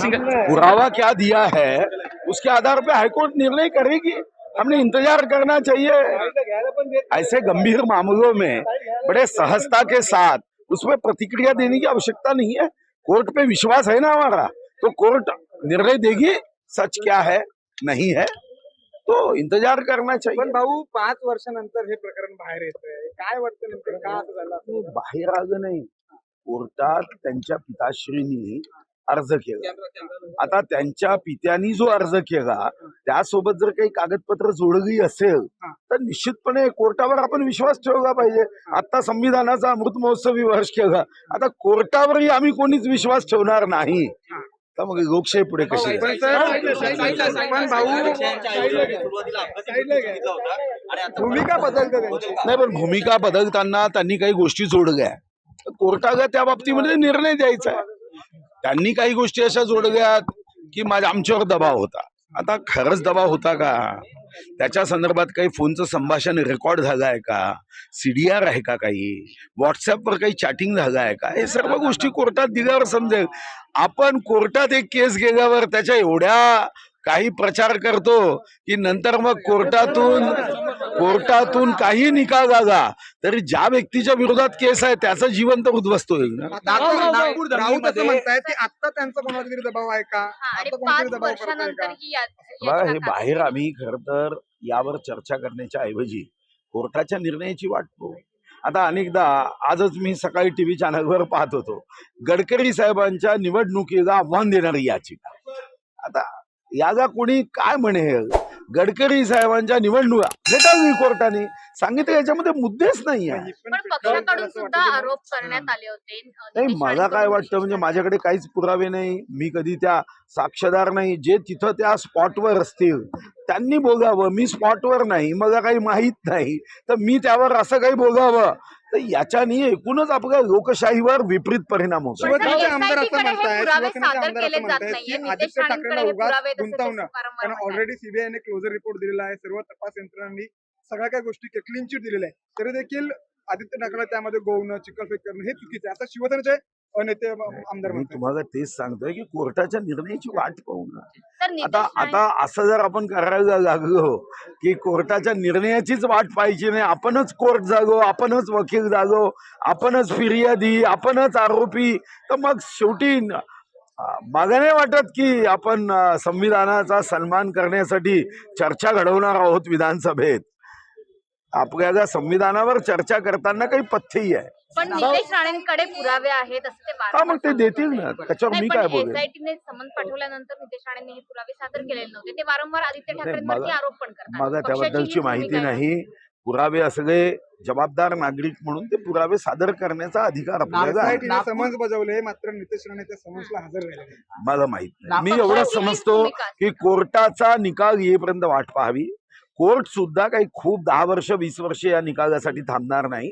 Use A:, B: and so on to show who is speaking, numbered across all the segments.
A: सिंग
B: पुरावा क्या दिया है? उसके आधार पे हाईकोर्ट निर्णय करेगी। हमने इंतज़ार करना चाहिए। ऐसे गंभीर मामलों में बड़े सहजता के साथ उसमें प्रतिक्रिया देने की आवश्यकता नहीं है। कोर्ट पे विश्वास है ना हमारा? तो कोर्ट निर्णय देगी सच क्या है नहीं है तो इंतज़ार करना
C: पण
B: चाहिए
C: भाऊ पाच वर्षानंतर हे प्रकरण बाहेर येतंय. काय वाटतं नेमकं? का असं झालं?
B: बाहेर आलं नाही कोर्टात त्यांच्या पिताश्रीनी अर्ज केला आता त्यांच्या पित्यांनी जो अर्ज केला त्यासोबत जर काही कागदपत्र जोडली असेल तर निश्चितपणे कोर्टावर आपण विश्वास ठेवला पाहिजे आता संविधानाचा अमृत महोत्सवी वर्ष केला आता कोर्टावरही आम्ही कोणीच विश्वास ठेवणार नाही तर मग लोकशाही पुढे कशी
C: भूमिका बदलते त्यांची
B: नाही पण भूमिका बदलताना त्यांनी काही गोष्टी जोडल्या कोर्टाला त्या बाबतीमध्ये निर्णय द्यायचा आहे त्यांनी काही गोष्टी अशा जोडल्यात की माझ्या आमच्यावर दबाव होता. आता खरंच दबाव होता का? त्याच्या संदर्भात काही फोनचं संभाषण रेकॉर्ड झालं आहे का सीडीआर आहे का काही? व्हॉट्सअपवर काही चॅटिंग झालं आहे का? हे सर्व गोष्टी कोर्टात दिल्यावर समजेल. आपण कोर्टात एक केस गेल्यावर त्याच्या एवढ्या काही प्रचार करतो की नंतर मग कोर्टातून कोर्टातून काही निकाल आला तरी ज्या व्यक्तीच्या विरोधात केस आहे त्याचं जीवन तर उद्ध्वस्त होईल ना?
C: नागपूर राऊत असं म्हणतायत की आता त्यांचा दबाव आहे का?
D: हा, ही
B: बघा हे बाहेर आम्ही खर तर यावर चर्चा करण्याच्या ऐवजी कोर्टाच्या निर्णयाची वाट पाहू. आता अनेकदा आजच मी सकाळी टीव्ही चॅनलवर पाहत होतो. गडकरी साहेबांच्या निवडणुकीला आव्हान देणारी याचिका. आता याला कोणी काय म्हणेल गडकरी साहेबांच्या निवडणुका. फेटाळली कोर्टाने सांगितलं याच्यामध्ये मुद्देच नाही आहे.
C: ही
D: पण
C: फिक्कावून
D: पक्षाकडून
C: असं
D: सुद्धा
C: वाटतं
D: आरोप करण्यात आले होते. अ,
B: नाही मला काय वाटतं म्हणजे माझ्याकडे काहीच पुरावे नाही. मी कधी त्या साक्षीदार नाही. जे तिथं त्या स्पॉटवर असतील त्यांनी बोलावं. मी स्पॉटवर नाही मला काही माहीत नाही. तर मी त्यावर असं काही बोलावं. तर याच्यानी एकूणच आपल्या लोकशाहीवर विपरीत परिणाम होतो
D: हे
C: आदित्य उगाच गुंतवणं. कारण. ऑलरेडी सीबीआयने क्लोजर रिपोर्ट दिलेला आहे. सर्व तपास यंत्रणांनी सगळ्या काही गोष्टी क्लीन चिट दिलेल्या आहे तरी देखील आदित्य ठाकरे त्यामध्ये गोवणं चिकलफेक करणं हे चुकीचं आहे. आता शिवसेनेचे नेते आमदार
B: मी तुम्हाला तेच सांगतोय की कोर्टाच्या निर्णयाची वाट पाहू ना आता आता असं जर आपण करायला लागलो की कोर्टाच्या निर्णयाचीच वाट पाहिजे नाही आपणच कोर्ट जागो आपणच वकील जागो आपणच फिर्यादी आपणच आरोपी तर मग शेवटी मला नाही वाटत की आपण संविधानाचा सन्मान करण्यासाठी चर्चा घडवणार आहोत विधानसभेत. आपल्याला संविधानावर चर्चा करताना काही पथ्यही आहे.
D: पण नितेश राणेंकडे पुरावे आहेत असं ते
B: हा मग ते देतील. ना. त्याच्यावर मी काय बोलेन?
D: एसआयटीने समन पाठवल्यानंतर नितेश राणेंनी हे पुरावे सादर केलेले नव्हते. ते वारंवार आदित्य ठाकरेंवरती आरोप पण करतात. ही
B: त्याबद्दलची माहिती. नाही. पुरावे असले जबाबदार नागरिक म्हणून ते पुरावे सादर करण्याचा अधिकार आपल्याला
C: समन्स बजवले मात्र नितेश राणे त्या समन्सला हजर राहिले नाही.
B: मला माहीत नाही. मी एवढंच समजतो. की कोर्टाचा निकाल येईपर्यंत वाट पाहावी. कोर्ट सुद्धा काही खूप दहा वर्ष वीस वर्ष या निकालासाठी थांबणार नाही.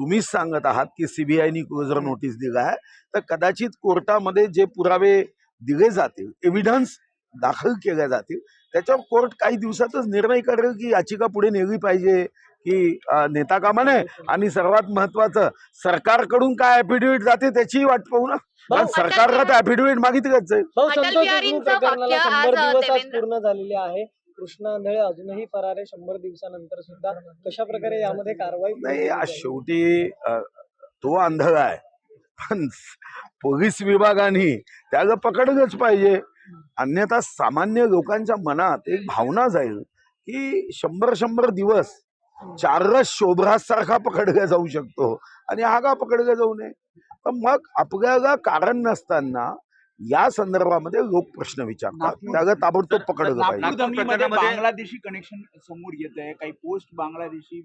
B: तुम्हीच सांगत आहात की सीबीआयनी जर नोटीस दिला आहे तर कदाचित कोर्टामध्ये जे पुरावे दिले जातील एव्हिडन्स दाखल केल्या जातील त्याच्यावर कोर्ट काही दिवसातच निर्णय करेल की याचिका पुढे नेली पाहिजे की नेता कामा नये आणि सर्वात महत्वाचं सरकारकडून काय ऍफिडेव्हिट जाते त्याचीही वाट पाहू ना. कारण सरकारला तर ऍफिडेव्हिट मागितलंच आहे.
E: पूर्ण झालेले आहे. कृष्णा आंधळे अजूनही फरार आहे शंभर दिवसानंतर सुद्धा कशा प्रकारे यामध्ये कारवाई
B: नाही आज? शेवटी तो आंधळा आहे. पण पोलीस विभागाने त्याला पकडलंच पाहिजे. अन्यथा सामान्य लोकांच्या मनात एक भावना जाईल की शंभर शंभर दिवस चाररस शोभराज सारखा पकडला जाऊ शकतो. आणि हा का पकडला जाऊ नये? पण मग आपल्याला कारण नसताना या संदर्भामध्ये लोक प्रश्न विचारतात. त्याला ताबडतोब पकडलं पाहिजे.
F: बांगलादेशी कनेक्शन समोर येत आहे. काही पोस्ट बांगलादेशी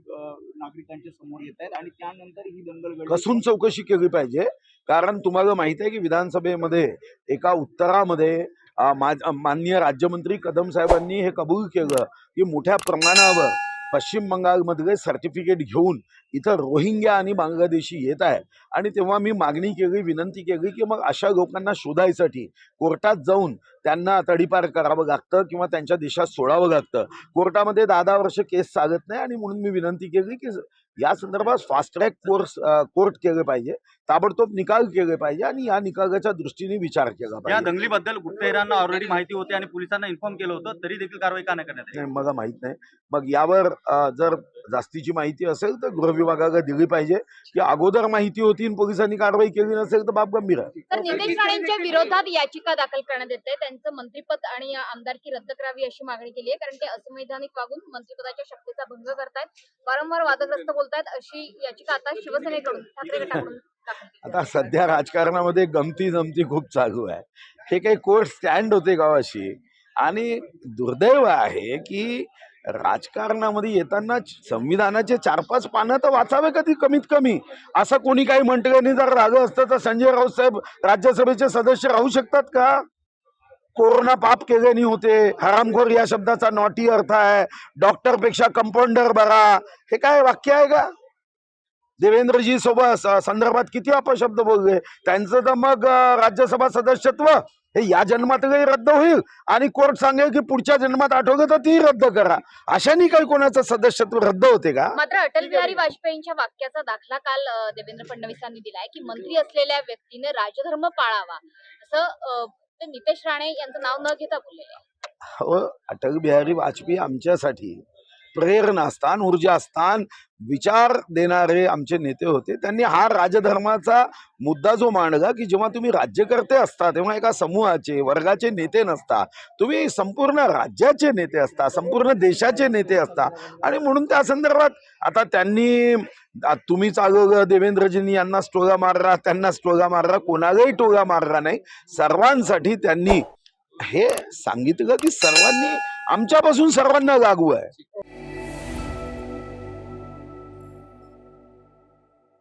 F: नागरिकांच्या समोर येत आहेत आणि त्यानंतर ही दंगल
B: कसून चौकशी केली पाहिजे. कारण तुम्हाला माहीत आहे की विधानसभेमध्ये एका उत्तरामध्ये अं, मा- माननीय राज्यमंत्री कदम साहेबांनी हे कबूल केलं की मोठ्या प्रमाणावर पश्चिम बंगालमधले सर्टिफिकेट घेऊन इथं रोहिंग्या आणि बांगलादेशी येत आहे आणि तेव्हा मी मागणी केली विनंती केली की मग अशा लोकांना शोधायसाठी कोर्टात जाऊन त्यांना तडीपार करावं लागतं किंवा त्यांच्या देशात सोडावं लागतं. कोर्टामध्ये दहा दहा वर्ष केस चालत नाही आणि म्हणून मी विनंती केली की या संदर्भात फास्ट ट्रॅक कोर्स कोर्ट केले पाहिजे ताबडतोब निकाल केले पाहिजे आणि या निकालाच्या दृष्टीने विचार केला
A: या
B: पाहिजे.
A: दंगलीबद्दल गुप्तहेरांना ऑलरेडी माहिती होती आणि पोलिसांना इन्फॉर्म केलं होतं तरी देखील कारवाई का नाही करण्यात आली?
B: नाही, मला माहीत नाही. मग यावर जर जास्तीची माहिती असेल तर गृह विभागाला दिली पाहिजे की अगोदर माहिती होती आणि पोलिसांनी कारवाई केली नसेल तर बाब गंभीर आहे.
D: तर नितेश राणेंच्या विरोधात याचिका दाखल करण्यात येते. त्यांचं मंत्रिपद आणि आमदारकी रद्द करावी अशी मागणी केली आहे कारण ते असंवैधानिक वागून मंत्रिपदाच्या शक्तीचा भंग करतायत. वारंवार वादग्रस्त बोलतात अशी याचिका आता शिवसेनेकडून ठाकरे गटाकडून
B: आता सध्या राजकारणामध्ये गमती जमती खूप चालू आहे. हे काही कोर्ट स्टँड होते गावाशी. आणि दुर्दैव आहे की राजकारणामध्ये येताना संविधानाचे चार पाच पानं तर वाचावे कधी कमीत कमी. असं कोणी काही म्हटलं जर रागं असतं तर संजय राऊत साहेब राज्यसभेचे सदस्य राहू शकतात का? कोरोना पाप केले नाही होते. हरामखोर या शब्दाचा नॉटी अर्थ आहे. डॉक्टरपेक्षा कंपाऊंडर बरा. हे काय वाक्य आहे का? देवेंद्रजी सोबत संदर्भात किती अपशब्द बोलले? त्यांचं तर मग राज्यसभा सदस्यत्व हे या जन्मातही रद्द होईल. आणि कोर्ट सांगेल की पुढच्या जन्मात आठवलं तर ती रद्द करा. अशाने काही कोणाचं सदस्यत्व रद्द होते का?
D: मात्र अटल बिहारी वाजपेयींच्या वाक्याचा दाखला काल देवेंद्र फडणवीसांनी दिलाय की मंत्री असलेल्या व्यक्तीने राजधर्म पाळावा. असं नितेश राणे यांचं नाव न घेता बोललेले
B: हो अटल बिहारी वाजपेयी आमच्यासाठी प्रेरणास्थान ऊर्जास्थान विचार देणारे आमचे नेते होते. त्यांनी हा राजधर्माचा मुद्दा जो मांडला की जेव्हा तुम्ही राज्यकर्ते असता तेव्हा एका समूहाचे वर्गाचे नेते नसता. तुम्ही संपूर्ण राज्याचे नेते असता संपूर्ण देशाचे नेते असता. आणि म्हणून त्या संदर्भात आता त्यांनी तुम्ही चालवलं देवेंद्रजींनी यांना टोगा मारला त्यांना टोगा मारला कोणालाही टोगा मारला नाही. सर्वांसाठी त्यांनी हे सांगितलं की सर्वांनी आमच्यापासून सर्वांना लागू आहे.